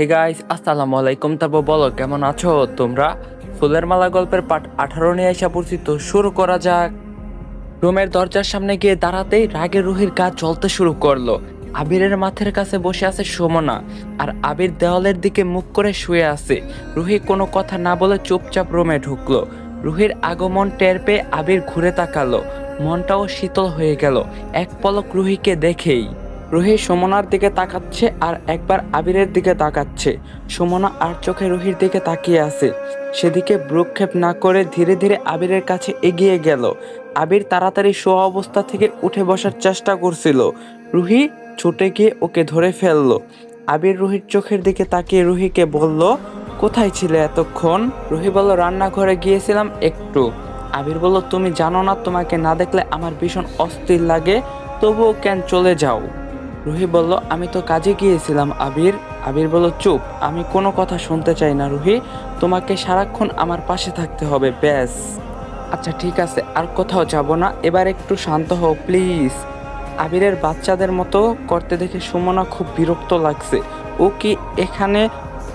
Hey guys আসসালামু আলাইকুম তারপর বলো কেমন আছো তোমরা? ফুলের মালা গল্পের পাঠ আঠারো নিয়ে আসা পরিচিত শুরু করা যাক। রুমের দরজার সামনে গিয়ে দাঁড়াতেই রাগে রুহির গা জ্বলতে শুরু করল। আবিরের মাথের কাছে বসে আছে সুমনা, আর আবির দেওয়ালের দিকে মুখ করে শুয়ে আছে। রুহি কোনো কথা না বলে চুপচাপ রুমে ঢুকলো। রুহির আগমন টের পেয়ে আবির ঘুরে তাকালো। মনটাও শীতল হয়ে গেল। এক পলক রুহিকে দেখেই। রুহি সুমনার দিকে তাকাচ্ছে আর একবার আবিরের দিকে তাকাচ্ছে। সুমনা আর চোখে রুহির দিকে তাকিয়ে আছে। সেদিকে ভ্রুক্ষেপ না করে ধীরে ধীরে আবিরের কাছে এগিয়ে গেল। আবির তাড়াতাড়ি শোয়া অবস্থা থেকে উঠে বসার চেষ্টা করছিল। রুহি ছুটে গিয়ে ওকে ধরে ফেলল। আবির রুহির চোখের দিকে তাকিয়ে রুহিকে বলল, কোথায় ছিলে এতক্ষণ? রুহি বলল, রান্নাঘরে গিয়েছিলাম একটু। আবির বলল, তুমি জানো না, তোমাকে না দেখলে আমার ভীষণ অস্থির লাগে, তবুও কেন চলে যাও? রুহি বলল, আমি তো কাজে গিয়েছিলাম, আবির। আবির বলল, চুপ, আমি কোনো কথা শুনতে চাই না রুহি। তোমাকে সারাক্ষণ আমার পাশে থাকতে হবে, ব্যাস। আচ্ছা ঠিক আছে, আর কোথাও যাব না। এবার একটু শান্ত হও, প্লিজ। আবিরের বাচ্চাদের মতো করতে দেখে সুমনা খুব বিরক্ত লাগছে। ও কি এখানে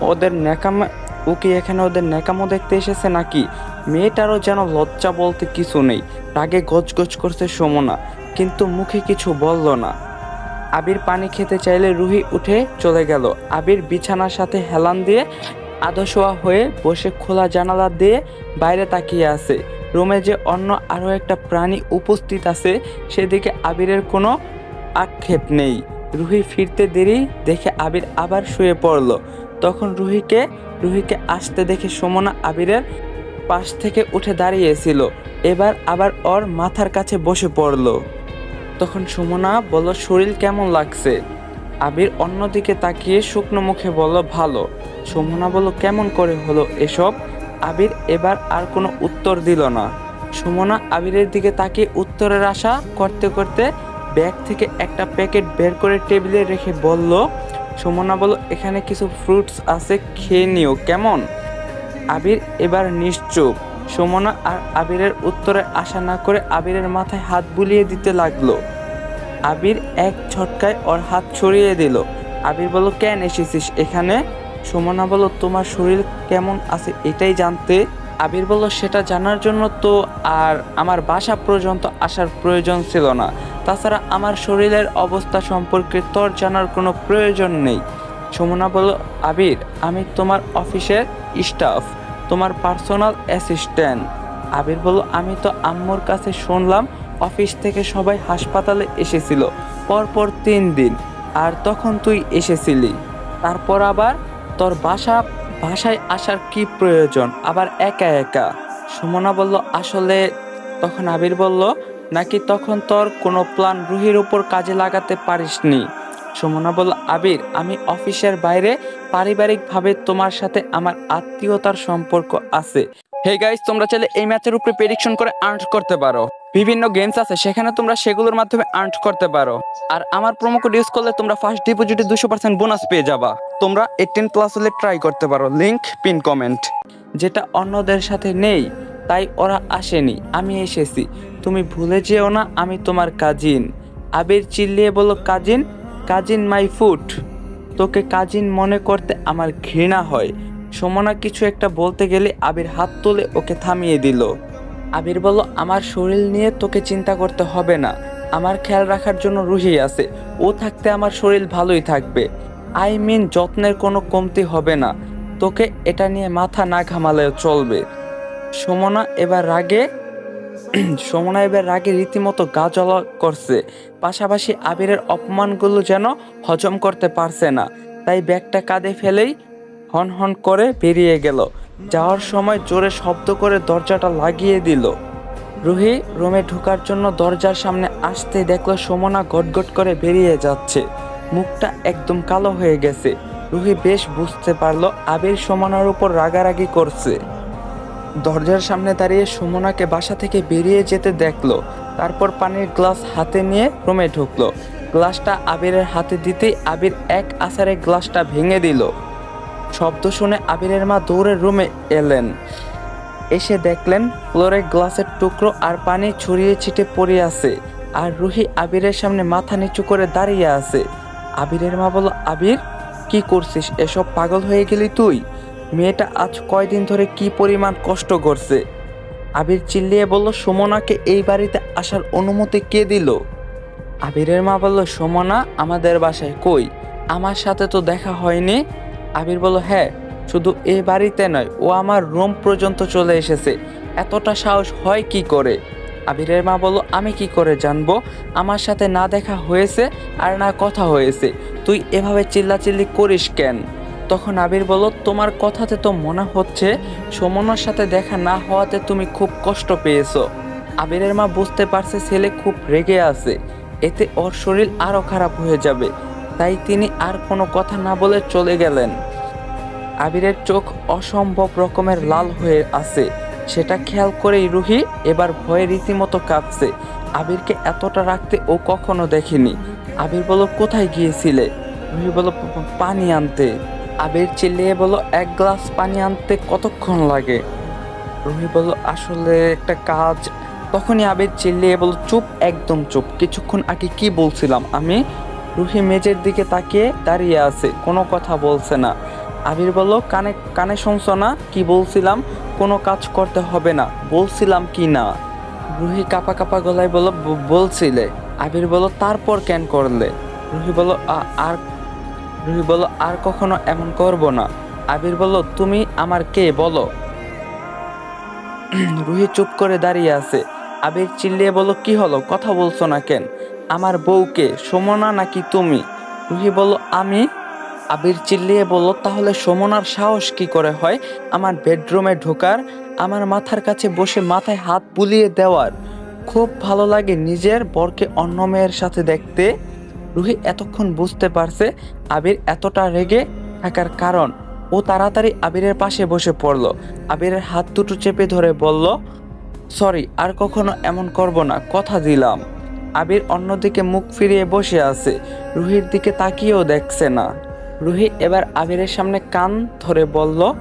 ওদের ন্যাকামো, ও কি এখানে ওদের ন্যাকামো দেখতে এসেছে নাকি? মেয়েটারও যেন লজ্জা বলতে কিছু নেই। রাগে গজগজ করছে সুমনা, কিন্তু মুখে কিছু বলল না। আবির পানি খেতে চাইলে রুহি উঠে চলে গেল। আবির বিছানার সাথে হেলান দিয়ে আদশোয়া হয়ে বসে খোলা জানালা দিয়ে বাইরে তাকিয়ে আছে। রুমে যে অন্য আরও একটা প্রাণী উপস্থিত আছে, সেদিকে আবিরের কোনো আক্ষেপ নেই। রুহি ফিরতে দেরি দেখে আবির আবার শুয়ে পড়ল। তখন রুহিকে রুহিকে আসতে দেখে সুমনা আবিরের পাশ থেকে উঠে দাঁড়িয়েছিল। এবার আবার ওর মাথার কাছে বসে পড়ল। তখন সুমনা বলল, শরীর কেমন লাগছে? আবির অন্যদিকে তাকিয়ে শুকনো মুখে বলল, ভালো। সুমনা বলল, কেমন করে হলো এসব? আবির এবার আর কোনো উত্তর দিল না। সুমনা আবিরের দিকে তাকিয়ে উত্তরের আশা করতে করতে ব্যাগ থেকে একটা প্যাকেট বের করে টেবিলে রেখে বলল, সুমনা বলল, এখানে কিছু ফ্রুটস আছে, খেয়ে নিও, কেমন? আবির এবার নিশ্চুপ। সুমনা আর আবিরের উত্তরে আশা না করে আবিরের মাথায় হাত বুলিয়ে দিতে লাগল। আবির এক ঝটকায় ওর হাত ছড়িয়ে দিল। আবির বলল, কেন এসেছিস এখানে? সুমনা বলল, তোমার শরীর কেমন আছে এটাই জানতে। আবির বলল, সেটা জানার জন্য তো আর আমার বাসা পর্যন্ত আসার প্রয়োজন ছিল না। তাছাড়া আমার শরীরের অবস্থা সম্পর্কে তোর জানার কোনো প্রয়োজন নেই। সুমনা বলল, আবির, আমি তোমার অফিসের স্টাফ, তোমার পার্সোনাল অ্যাসিস্ট্যান্ট। আবির বলল, আমি তো আম্মুর কাছে শুনলাম অফিস থেকে সবাই হাসপাতালে এসেছিল, পরপর তিন দিন। আর তখন তুই এসেছিলি। তারপর আবার তোর বাসা, বাসায় আসার কি প্রয়োজন? আবার একা একা? সুমনা বলল, আসলে, তখন আবির বলল, নাকি তখন তোর কোনো প্ল্যান রুহির উপর কাজে লাগাতে পারিসনি? সুমনা বলল, আবির, আমি অফিসের বাইরে পারিবারিকভাবে তোমার সাথে আমার আত্মীয়তার সম্পর্ক আছে। হে গাইস, তোমরা চাইলে এই ম্যাচের উপরে প্রেডিকশন করে আর্ন করতে পারো। বিভিন্ন গেমস আছে, সেখানে তোমরা সেগুলোর মাধ্যমে আর্ন করতে পারো। আর আমার প্রোমো কোড ইউজ করলে তোমরা ফার্স্ট ডিপোজিটে দুশো পার্সেন্ট বোনাস পেয়ে যাবা। তোমরা এইটিন প্লাস হলে ট্রাই করতে পারো। লিংক পিন কমেন্ট যেটা অন্যদের সাথে নেই, তাই ওরা আসেনি। আমি এসেছি। তুমি ভুলে যেও না, আমি তোমার কাজিন আবির চিল্লিয়ে বলল কাজিন কাজিন মাই ফুট তোকে কাজিন মনে করতে আমার ঘৃণা হয়। সমনা কিছু একটা বলতে গেলে আবির হাত তুলে ওকে থামিয়ে দিল। আবির বলল, আমার শরীর নিয়ে তোকে চিন্তা করতে হবে না। আমার খেয়াল রাখার জন্য রুহি আছে। ও থাকতে আমার শরীর ভালোই থাকবে। আই মিন যত্নের কোনো কমতি হবে না। তোকে এটা নিয়ে মাথা না ঘামালেও চলবে। সমনা এবার রাগে সমনা এবার রাগে রীতিমতো গা জ্বলা করছে। পাশাপাশি আবিরের অপমানগুলো যেন হজম করতে পারছে না। তাই ব্যাগটা কাঁধে ফেলেই হন হন করে বেরিয়ে গেল। যাওয়ার সময় জোরে শব্দ করে দরজাটা লাগিয়ে দিল। রুহি রুমে ঢোকার জন্য দরজার সামনে আসতে দেখল সমনা গটগট করে বেরিয়ে যাচ্ছে। মুখটা একদম কালো হয়ে গেছে। রুহি বেশ বুঝতে পারল আবির সমনার উপর রাগারাগি করছে। দরজার সামনে দাঁড়িয়ে সুমনাকে বাসা থেকে বেরিয়ে যেতে দেখল। তারপর পানির গ্লাস হাতে নিয়ে রুমে ঢুকলো। গ্লাসটা আবিরের হাতে দিতেই আবির এক আসারে গ্লাসটা ভেঙে দিল। শব্দ শুনে আবিরের মা দৌড়ে রুমে এলেন। এসে দেখলেন ফ্লোরে গ্লাসের টুকরো আর পানি ছড়িয়ে ছিটে পড়ে আছে আর রুহি আবিরের সামনে মাথা নিচু করে দাঁড়িয়ে আছে। আবিরের মা বলল, আবির, কি করছিস? এসব পাগল হয়ে গেলি তুই? মেয়েটা আজ কয়দিন ধরে কি পরিমাণ কষ্ট করছে? আবির চিল্লিয়ে বলল, সুমনাকে এই বাড়িতে আসার অনুমতি কে দিল? আবিরের মা বলল, সুমনা আমাদের বাসায় কই? আমার সাথে তো দেখা হয়নি। আবির বলল হ্যাঁ শুধু এ বাড়িতে নয়, ও আমার রুম পর্যন্ত চলে এসেছে। এতটা সাহস হয় কি করে? আবিরের মা বলল, আমি কি করে জানব? আমার সাথে না দেখা হয়েছে আর না কথা হয়েছে। তুই এভাবে চিল্লাচিল্লি করিস কেন? তখন আবির বলল, তোমার কথাতে তো মনে হচ্ছে সুমনার সাথে দেখা না হওয়াতে তুমি খুব কষ্ট পেয়েছ। আবিরের মা বুঝতে পারছে ছেলে খুব রেগে আছে। এতে ওর শরীর আরও খারাপ হয়ে যাবে। তাই তিনি আর কোনো কথা না বলে চলে গেলেন। আবিরের চোখ অসম্ভব রকমের লাল হয়ে আছে। সেটা খেয়াল করেই রুহি এবার ভয়ে রীতিমতো কাঁপছে। আবিরকে এতটা রাখতে ও কখনো দেখেনি। আবির বলো কোথায় গিয়েছিলে? রুহি বলো "প- প- পানি আনতে। আবির চিল্লিয়ে বলো এক গ্লাস পানি আনতে কতক্ষণ লাগে? রুহি বলল, আসলে একটা কাজ। তখনই আবির চিল্লিয়ে বলল, চুপ, একদম চুপ। কিছুক্ষণ আগে কি বলছিলাম আমি? রুহি মেজের দিকে তাকিয়ে দাঁড়িয়ে আছে, কোনো কথা বলছে না। আবির বলল, কানে কানে শুনছো না? কি বলছিলাম? কোনো কাজ করতে হবে না। বলছিলাম কি না? রুহি কাপা কাপা গলায় বলল বলছিলে। আবির বলল, তারপর কেন করলে? রুহি বলল আর রুহি বলল, আর কখনো এমন করব না। আবির বলল, তুমি আমার কে বলো? রুহি চুপ করে দাঁড়িয়ে আছে। আবির চিল্লিয়ে বলল, কি হলো? কথা বলছো না কেন? আমার বউকে, সমনা নাকি তুমি? রুহি বলল, আমি? আবির চিল্লিয়ে বলল, তাহলে সমনার সাহস কি করে হয়? আমার বেডরুমে ঢোকার, আমার মাথার কাছে বসে মাথায় হাত বুলিয়ে দেওয়ার। খুব ভালো লাগে নিজের বরকে অন্য মেয়ের সাথে দেখতে। রুহি এতক্ষণ বুঝতে পারছে আবির এতটা রেগে থাকার কারণ। ও তাড়াতাড়ি আবিরের পাশে বসে পড়ল। আবিরের হাত দুটো চেপে ধরে বলল, সরি, আর কখনো এমন করব না। কথা দিলাম। আবির অন্যদিকে মুখ ফিরিয়ে বসে আছে। রুহির দিকে তাকিয়েও দেখছে না। রুহি এবার আবিরের সামনে কান ধরে বলল,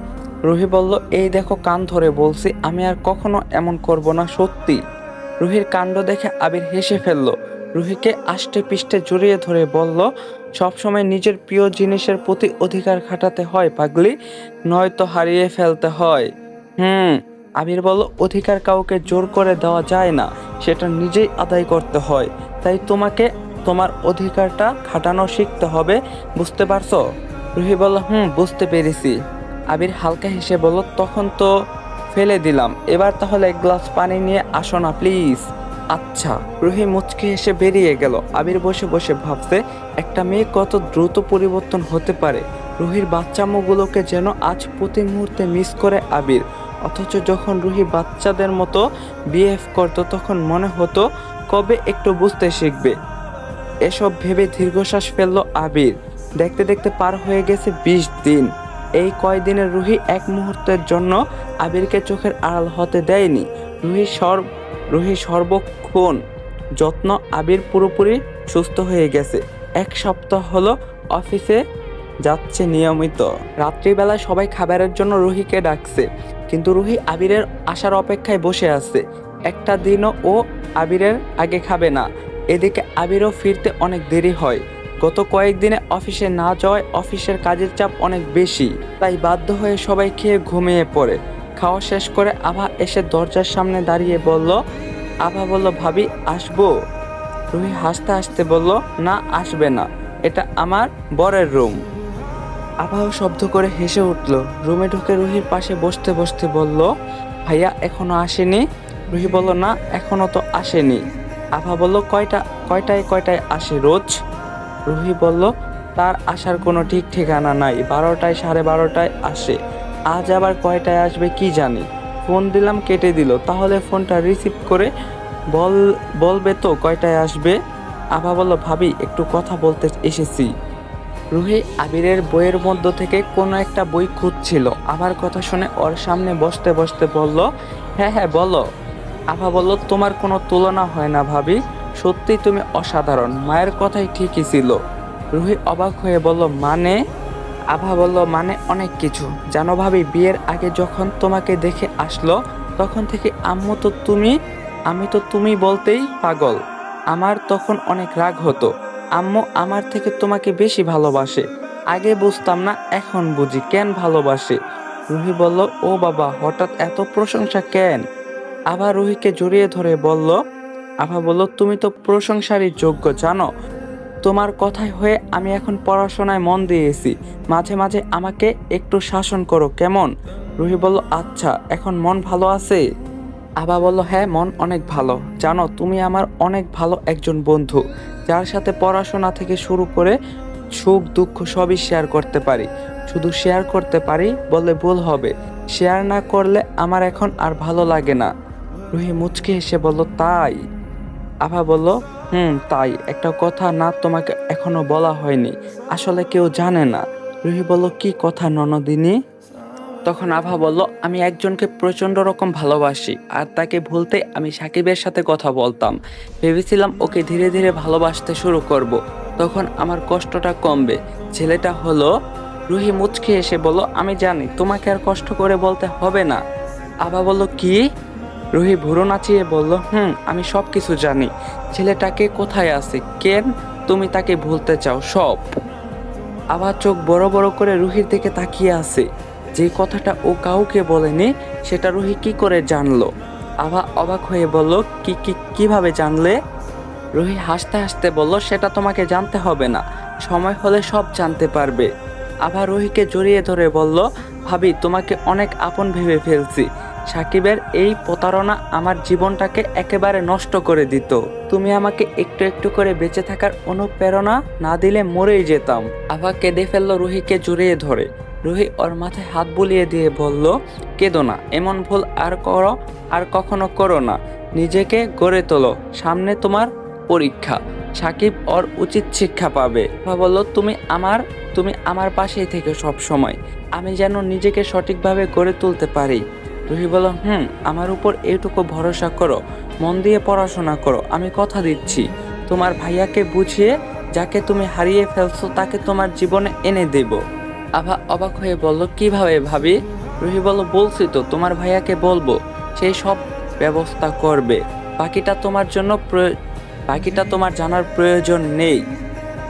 রুহি বলল, এই দেখো কান ধরে বলছি, আমি আর কখনো এমন করব না, সত্যি। রুহির কাণ্ড দেখে আবির হেসে ফেলল। রুহিকে আষ্টে পিষ্টে জড়িয়ে ধরে বলল সবসময় নিজের প্রিয় জিনিসের প্রতি অধিকার খাটাতে হয়, পাগলি। নয়তো হারিয়ে ফেলতে হয়। হুম আবির বলল, অধিকার কাউকে জোর করে দেওয়া যায় না, সেটা নিজেই আদায় করতে হয়। তাই তোমাকে তোমার অধিকারটা খাটানো শিখতে হবে, বুঝতে পারছ? রুহি বলল, হুম, বুঝতে পেরেছি। আবির হালকা হেসে বলল, তখন তো ফেলে দিলাম। এবার তাহলে এক গ্লাস পানি নিয়ে আসো না, প্লিজ। আচ্ছা। রুহি মুচকে হেসে বেরিয়ে গেল। আবির বসে বসে ভাবছে, একটা মেয়ে কত দ্রুত পরিবর্তন হতে পারে? রুহির বাচ্চামোগুলোকে যেন আজ প্রতি মুহূর্তে মিস করে আবির। অথচ যখন রুহি বাচ্চাদের মতো বিহেভ করতো তখন মনে হতো কবে একটু বুঝতে শিখবে। এসব ভেবে দীর্ঘশ্বাস ফেলল আবির। দেখতে দেখতে পার হয়ে গেছে বিশ দিন। এই কয়দিনে রুহি এক মুহূর্তের জন্য আবিরকে চোখের আড়াল হতে দেয়নি। রুহি সর, রুহি সর্বক্ষণ যত্ন আবির পুরোপুরি সুস্থ হয়ে গেছে। এক সপ্তাহ হলো অফিসে যাচ্ছে নিয়মিত। রাত্রিবেলা সবাই খাবারের জন্য রুহিকে ডাকছে, কিন্তু রুহি আবিরের আসার অপেক্ষায় বসে আছে। একটা দিনও ও আবিরের আগে খাবে না। এদিকে আবিরও ফিরতে অনেক দেরি হয়। গত কয়েকদিনে অফিসে না যাওয়ায় অফিসের কাজের চাপ অনেক বেশি, তাই বাধ্য হয়ে সবাই খেয়ে ঘুমিয়ে পড়ে। খাওয়া শেষ করে আভা এসে দরজার সামনে দাঁড়িয়ে বলল, আভা বলল, ভাবি, আসব? রুহি হাসতে হাসতে বলল, না, আসবে না। এটা আমার বরের রুম। আবাও শব্দ করে হেসে উঠল। রুমে ঢুকে রুহির পাশে বসতে বসতে বলল, ভাইয়া, এখনও আসেনি? রুহি বলল, না, এখনও তো আসেনি। আভা বলল, কয়টা, কয়টায় কয়টায় আসে রোজ? রুহি বলল, তার আসার কোনো ঠিক ঠিকানা নাই, বারোটায়, সাড়ে বারোটায় আসে। আজ আবার কয়টায় আসবে কি জানি। ফোন দিলাম, কেটে দিল। তাহলে ফোনটা রিসিভ করে বল, বলবে তো কয়টায় আসবে? আভা বলল, ভাবি, একটু কথা বলতে এসেছি। রুহি আবিরের বইয়ের মধ্য থেকে কোনো একটা বই খুঁজছিল। আমার কথা শুনে ওর সামনে বসতে বসতে বলল হ্যাঁ হ্যাঁ বলো। আভা বলল, তোমার কোনো তুলনা হয় না ভাবি। সত্যি তুমি অসাধারণ। মায়ের কথাই ঠিকই ছিল। রুহি অবাক হয়ে বলল মানে? আভা বলল মানে অনেক কিছু। জানো ভাবি, বিয়ের আগে যখন তোমাকে দেখে আসলো, তখন থেকে আম্মু তো তুমি, আমি তো তুমি বলতেই পাগল। আমার তখন অনেক রাগ হতো। আম্মু আমার থেকে তোমাকে বেশি ভালোবাসে। আগে বুঝতাম না, এখন বুঝি কেন ভালোবাসে। রুহি বলল, ও বাবা, হঠাৎ এত প্রশংসা কেন? আবার রুহিকে জড়িয়ে ধরে বলল, আভা বলল, তুমি তো প্রশংসারই যোগ্য, জানো? তোমার কথায় হয়ে আমি এখন পড়াশোনায় মন দিয়েছি। মাঝে মাঝে আমাকে একটু শাসন করো, কেমন? রুহি বলল আচ্ছা এখন মন ভালো আছে? আবা বলল হ্যাঁ মন অনেক ভালো। জানো, তুমি আমার অনেক ভালো একজন বন্ধু। যার সাথে পড়াশোনা থেকে শুরু করে সুখ, দুঃখ সবই শেয়ার করতে পারি। শুধু শেয়ার করতে পারি বললে ভুল হবে। শেয়ার না করলে আমার এখন আর ভালো লাগে না। রুহি মুচকে হেসে বলল, তাই? আভা বলল, হুম, তাই। একটা কথা না তোমাকে এখনও বলা হয়নি। আসলে কেউ জানে না। রুহি বলল, কি কথা ননদিনী? তখন আভা বলল, আমি একজনকে প্রচণ্ড রকম ভালোবাসি আর তাকে ভুলতে আমি সাকিবের সাথে কথা বলতাম। ভেবেছিলাম ওকে ধীরে ধীরে ভালোবাসতে শুরু করব। তখন আমার কষ্টটা কমবে। ছেলেটা হলো রুহি মুচকে এসে বলল, আমি জানি, তোমাকে আর কষ্ট করে বলতে হবে না। আভা বলল, কি? রুহি ভুরু নাচিয়ে বলল, হুম, আমি সব কিছু জানি। ছেলেটাকে কোথায় আছে? কেন তুমি তাকে ভুলতে চাও? সব। আবার চোখ বড় বড় করে রুহির দিকে তাকিয়ে আছে। যে কথাটা ও কাউকে বলেনি, সেটা রুহি কি করে জানলো? আভা অবাক হয়ে বলল, কি কি, কীভাবে জানলে? রুহি হাসতে হাসতে বলল, সেটা তোমাকে জানতে হবে না, সময় হলে সব জানতে পারবে। আভা রুহিকে জড়িয়ে ধরে বলল, ভাবি, তোমাকে অনেক আপন ভেবে ফেলছি। সাকিবের এই প্রতারণা আমার জীবনটাকে একেবারে নষ্ট করে দিত। তুমি আমাকে একটু একটু করে বেঁচে থাকার অনুপ্রেরণা না দিলে মরেই যেতাম। আভা কেঁদে ফেলল রুহিকে জড়িয়ে ধরে। রুহি ওর মাথায় হাত বুলিয়ে দিয়ে বলল, কেঁদো না, এমন ভুল আর করো, আর কখনো করো না। নিজেকে গড়ে তোলো, সামনে তোমার পরীক্ষা। সাকিব ওর উচিত শিক্ষা পাবে। বলল, তুমি আমার তুমি আমার পাশেই থেকে সব সময় আমি যেন নিজেকে সঠিকভাবে গড়ে তুলতে পারি। রুহি বলল, হুম, আমার উপর এইটুকু ভরসা করো। মন দিয়ে পড়াশোনা করো, আমি কথা দিচ্ছি। তোমার ভাইয়াকে বুঝিয়ে, যাকে তুমি হারিয়ে ফেলছো, তাকে তোমার জীবনে এনে দেব। আভা অবাক হয়ে বলল, কীভাবে ভাবি? রুহি বলল, বলছি তো, তোমার ভাইয়াকে বলব সেই সব ব্যবস্থা করবে। বাকিটা তোমার জন্য বাকিটা তোমার জানার প্রয়োজন নেই।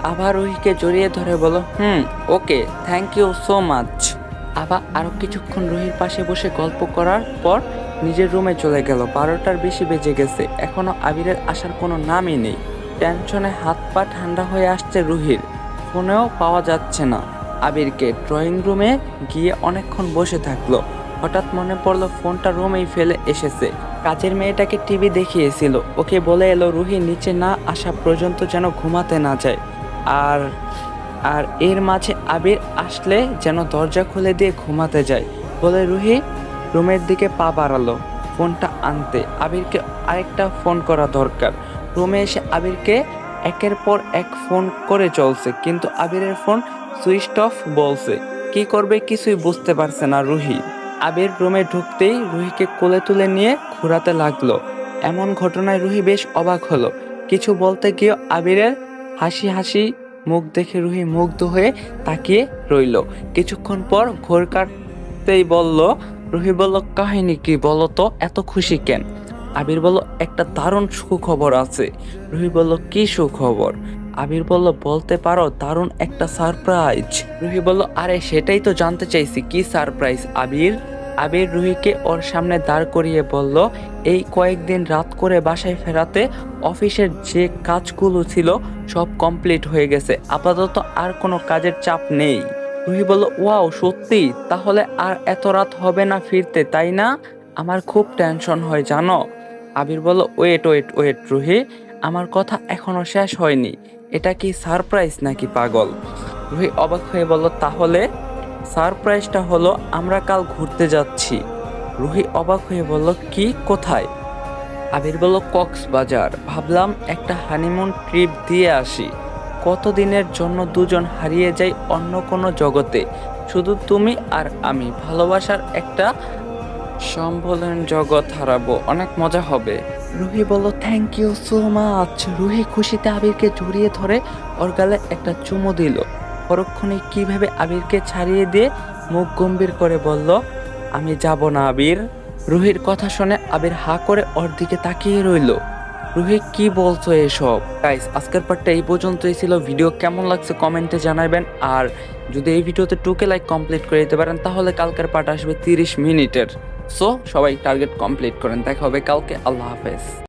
আভা রুহিকে জড়িয়ে ধরে বলো হুম, okay thank you so much Abha আরও কিছুক্ষণ রুহির পাশে বসে গল্প করার পর নিজের রুমে চলে গেল। বারোটার বেশি বেজে গেছে। এখনও আবিরের আসার কোনো নামই নেই। টেনশনে হাত পা ঠান্ডা হয়ে আসছে রুহির। ফোনেও পাওয়া যাচ্ছে না। আবিরকে ড্রয়িং রুমে গিয়ে অনেকক্ষণ বসে থাকল। হঠাৎ মনে পড়ল ফোনটা রুমেই ফেলে এসেছে। কাজের মেয়েটাকে টিভি দেখিয়েছিল। ওকে বলে এলো, রুহি, নিচে না আসা পর্যন্ত যেন ঘুমাতে না যায়। আর আর এর মাঝে আবির আসলে যেন দরজা খুলে দিয়ে ঘুমাতে যায়। বলে রুহি রুমের দিকে পা বাড়ালো ফোনটা আনতে। আবিরকে আরেকটা ফোন করা দরকার। রুমে এসে আবিরকে একের পর এক ফোন করে চলছে, কিন্তু আবিরের ফোন সুইচ অফ বলছে। কি করবে কিছুই বুঝতে পারছে না রুহি। আবির রুমে ঢুকতেই রুহিকে কোলে তুলে নিয়ে ঘোরাতে লাগল। এমন ঘটনায় রুহি বেশ অবাক হলো। কিছু বলতে গিয়ে আবিরের হাসি হাসি মুখ দেখে রুহি মুগ্ধ হয়ে তাকিয়ে রইল। কিছুক্ষণ পর ঘোর কাটতেই বলল, রুহি বলল, কাহিনী কি বলো তো, এত খুশি কেন? আবির বলল, একটা দারুণ সুখবর আছে। রুহি বলল, কি সুখবর? আবির বলল, বলতে পারো, দারুণ একটা সারপ্রাইজ রুহি বলল, আরে, সেটাই তো জানতে চাইছি, কি সারপ্রাইজ আবির আবির রুহিকে ওর সামনে দাঁড় করিয়ে বলল, এই কয়েকদিন রাত করে বাসায় ফেরাতে অফিসের যে কাজগুলো ছিল সব কমপ্লিট হয়ে গেছে, আপাতত আর কোনো কাজের চাপ নেই। রুহি বলল, ওয়াও, সত্যি? তাহলে আর এত রাত হবে না ফিরতে, তাই না? আমার খুব টেনশন হয়, জানো? আবির বলল, ওয়েট ওয়েট ওয়েট, রুহি আমার কথা এখনও শেষ হয়নি। এটা কি সারপ্রাইজ নাকি পাগল? রুহি অবাক হয়ে বলল, তাহলে সারপ্রাইজটা হলো আমরা কাল ঘুরতে যাচ্ছি। রুহি অবাক হয়ে বলল, কি? কোথায়? আবির বলল, কক্সবাজার। ভাবলাম একটা হানিমুন ট্রিপ দিয়ে আসি। কতদিনের জন্য দুজন হারিয়ে যাই অন্য কোনো জগতে? শুধু তুমি আর আমি। ভালোবাসার একটা সম্বোধন জগৎ হারাবো। অনেক মজা হবে। রুহি বলল thank you so much Ruhi খুশিতে আবিরকে জড়িয়ে ধরে ওর গালে একটা চুমো দিল। পরক্ষণে কীভাবে আবিরকে ছাড়িয়ে দিয়ে মুখ গম্ভীর করে বলল, আমি যাব না আবির। রুহির কথা শুনে আবির হা করে ওর দিকে তাকিয়ে রইল। রুহি, কি বলছো এসব? গাইস আজকের পার্টটা এই পর্যন্তই ছিল। ভিডিও কেমন লাগছে কমেন্টে জানাবেন। আর যদি এই ভিডিওতে টুকে লাইক কমপ্লিট করে দিতে পারেন, তাহলে কালকের পার্ট আসবে তিরিশ মিনিটের। সো সবাই টার্গেট কমপ্লিট করেন। দেখা হবে কালকে। আল্লাহ হাফেজ।